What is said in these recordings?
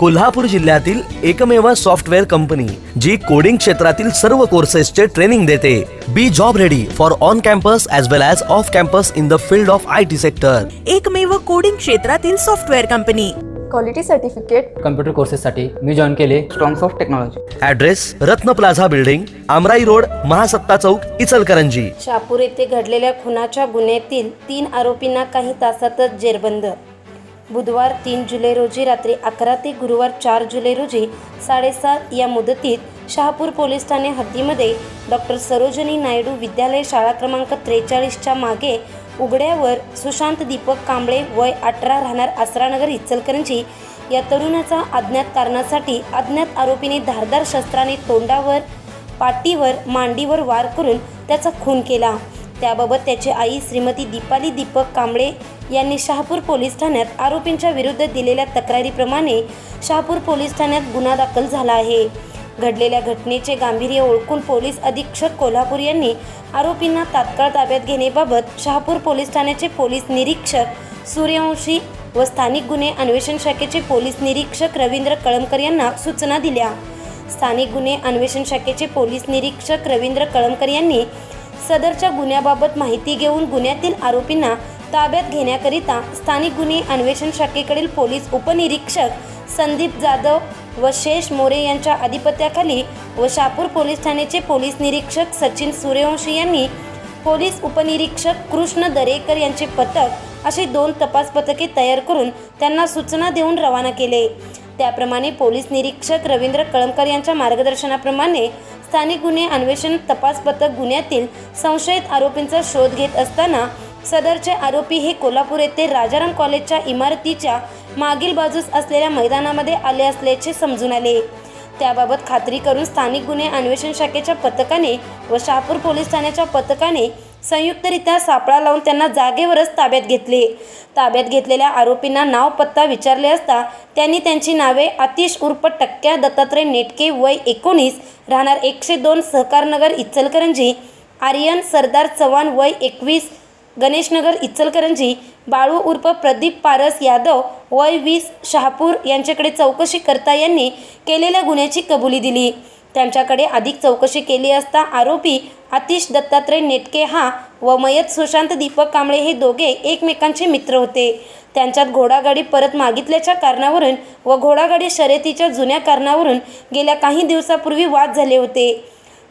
कोल्हापूर जिल्ह्यातील एकमेव software company जी coding क्षेत्रातील सर्व कोर्सेसचे ट्रेनिंग देते. Be job ready for on campus as well as off campus in the field of I T sector एकमेव coding क्षेत्रातील software company. Quality certificate computer कोर्सेससाठी मी join केले. Strongs of technology address Ratna plaza building Amrai road Mahasatta Chowk Ichalkaranji. Shahapur येथे घडलेल्या खुनाच्या गुन्ह्यातील तीन आरोपींना काही तासातच जेरबंद. बुधवार तीन जुलै रोजी रात्री अकरा ते गुरुवार चार जुलै रोजी साडेसात या मुदतीत शहापूर पोलीस ठाणे हद्दीमध्ये डॉक्टर सरोजनी नायडू विद्यालय शाळा क्रमांक त्रेचाळीसच्या मागे उघड्यावर सुशांत दीपक कांबळे वय अठरा राहणार आसरानगर इचलकरंजी या तरुणाचा अज्ञात कारणासाठी अज्ञात आरोपीने धारदार शस्त्राने तोंडावर पाठीवर मांडीवर वार करून त्याचा खून केला. त्याबाबत त्याची आई श्रीमती दीपाली दीपक कांबळे यांनी शहापूर पोलीस ठाण्यात आरोपींच्या विरुद्ध दिलेल्या तक्रारीप्रमाणे शहापूर पोलीस ठाण्यात गुन्हा दाखल झाला आहे. घडलेल्या घटनेचे गांभीर्य ओळखून पोलीस अधीक्षक कोल्हापूर यांनी आरोपींना तात्काळ ताब्यात घेण्याबाबत शहापूर पोलीस ठाण्याचे पोलीस निरीक्षक सूर्यवंशी व स्थानिक गुन्हे अन्वेषण शाखेचे पोलीस निरीक्षक रवींद्र कळमकर यांना सूचना दिल्या. स्थानिक गुन्हे अन्वेषण शाखेचे पोलीस निरीक्षक रवींद्र कळमकर यांनी सदरच्या गुन्ह्याबाबत माहिती घेऊन गुन्ह्यातील आरोपींना ताब्यात घेण्याकरिता स्थानिक गुन्हे अन्वेषण शाखेकडील पोलीस उपनिरीक्षक संदीप जाधव व शेष मोरे यांच्या अधिपत्याखाली व शापूर पोलीस ठाण्याचे पोलीस निरीक्षक सचिन सूर्यवंशी यांनी पोलीस उपनिरीक्षक कृष्ण दरेकर यांचे पथक अशी दोन तपास पथके तयार करून त्यांना सूचना देऊन रवाना केले. त्याप्रमाणे पोलीस निरीक्षक रवींद्र कळमकर यांच्या मार्गदर्शनाप्रमाणे स्थानिक गुन्हे अन्वेषण तपास पथक गुन्ह्यातील संशयित आरोपींचा शोध घेत असताना सदरचे आरोपी हे कोल्हापूर येथे राजाराम कॉलेजच्या इमारतीच्या मागील बाजूस असलेल्या मैदानामध्ये आले असल्याचे समजून आले. त्याबाबत खात्री करून स्थानिक गुन्हे अन्वेषण शाखेच्या पथकाने व शहापूर पोलीस ठाण्याच्या पथकाने संयुक्तरित्या सापळा लावून त्यांना जागेवरच ताब्यात घेतले. ताब्यात घेतलेल्या आरोपींना नाव पत्ता विचारले असता त्यांनी त्यांची नावे आतिश उर्फ टक्क्या दत्तात्रय नेटके वय एकोणीस राहणार एकशे दोन सहकारनगर इचलकरंजी आर्यन सरदार चव्हाण वय एकवीस गणेशनगर इचलकरंजी बाळू उर्फ प्रदीप पारस यादव वय वीस शहापूर यांच्याकडे चौकशी करता यांनी केलेल्या गुन्ह्याची कबुली दिली. त्यांच्याकडे अधिक चौकशी केली असता आरोपी आतिश दत्तात्रय नेटके हा व मयत सुशांत दीपक कांबळे हे दोघे एकमेकांचे मित्र होते. त्यांच्यात घोडागाडी परत मागितल्याच्या कारणावरून व घोडागाडी शर्यतीच्या जुन्या कारणावरून गेल्या काही दिवसापूर्वी वाद झाले होते.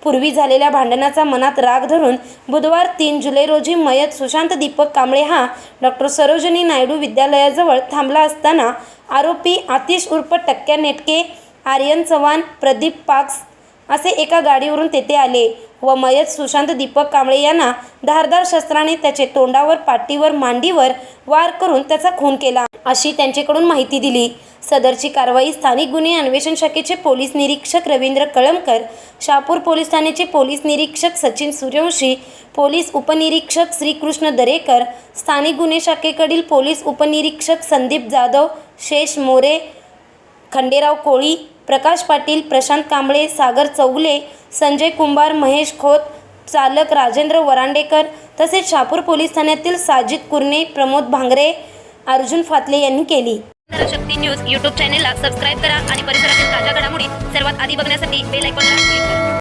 पूर्वी झालेल्या भांडणाचा मनात राग धरून बुधवार तीन जुलै रोजी मयत सुशांत दीपक कांबळे हा डॉक्टर सरोजनी नायडू विद्यालयाजवळ थांबला असताना आरोपी आतिश उर्फ टक्क्या नेटके आर्यन चव्हाण प्रदीप पाक्स असे एका गाडीवरून तेथे आले व मयत सुशांत दीपक कांबळे यांना धारदार शस्त्राने त्याचे तोंडावर पाठीवर मांडीवर वार करून त्याचा खून केला. अशी त्यांच्याकडून माहिती दिली. सदरची कारवाई स्थानिक गुन्हे अन्वेषण शाखेचे पोलीस निरीक्षक रवींद्र कळमकर शापूर पोलीस ठाण्याचे पोलीस निरीक्षक सचिन सूर्यवंशी पोलीस उपनिरीक्षक श्रीकृष्ण दरेकर स्थानिक गुन्हे शाखेकडील पोलीस उपनिरीक्षक संदीप जाधव शेष मोरे खंडेराव कोळी प्रकाश पाटील प्रशांत कांबळे सागर चौगले संजय कुंभार महेश खोत चालक राजेंद्र वरांडेकर तसेच शहापूर पोलीस ठाण्यातील साजिद कुर्णे प्रमोद भांगरे अर्जुन फातले यांनी केली. शक्ती न्यूज यूट्यूब चॅनेलला सबस्क्राईब करा आणि परिसरातील ताज्या घडामोडी सर्वात आधी बघण्यासाठी बेल आयकॉनला क्लिक करा.